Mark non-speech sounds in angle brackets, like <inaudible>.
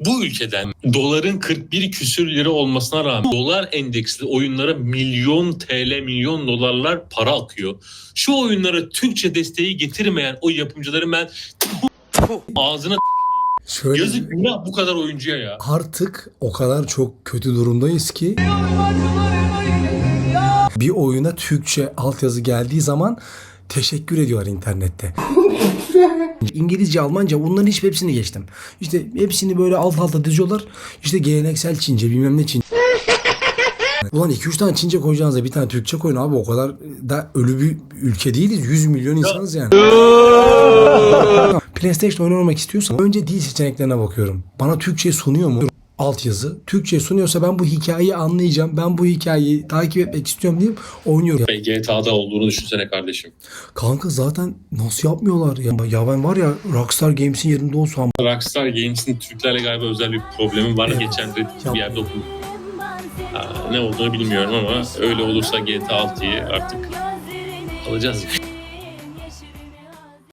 bu ülkeden doların 41 küsür lira olmasına rağmen dolar endeksli oyunlara milyon TL, milyon dolarlar para akıyor. Şu oyunlara Türkçe desteği getirmeyen o yapımcıların ben ağzına Şöyle yazık günah bu kadar oyuncuya ya. artık o kadar çok kötü durumdayız ki bir oyuna Türkçe altyazı geldiği zaman teşekkür ediyorlar internette. <laughs> İngilizce, Almanca bunların hiç hepsini geçtim. İşte hepsini böyle alt alta diziyorlar. İşte geleneksel Çince bilmem ne Çince. <laughs> Ulan 2-3 tane Çince koyacağınıza bir tane Türkçe koyun abi o kadar da ölü bir ülke değiliz. 100 milyon insanız yani. <laughs> PlayStation oynamak istiyorsam önce dil seçeneklerine bakıyorum. Bana Türkçe sunuyor mu? Altyazı. Türkçe sunuyorsa ben bu hikayeyi anlayacağım. Ben bu hikayeyi takip etmek istiyorum deyip oynuyorum. GTA'da olduğunu düşünsene kardeşim. Kanka zaten nasıl yapmıyorlar ya? Ya ben var ya Rockstar Games'in yerinde olsam Rockstar Games'in Türklerle galiba özel bir problemi var. Evet. Geçen Reddit'te bir yerde okudum. Ne olduğunu bilmiyorum ama öyle olursa GTA 6'yı artık alacağız.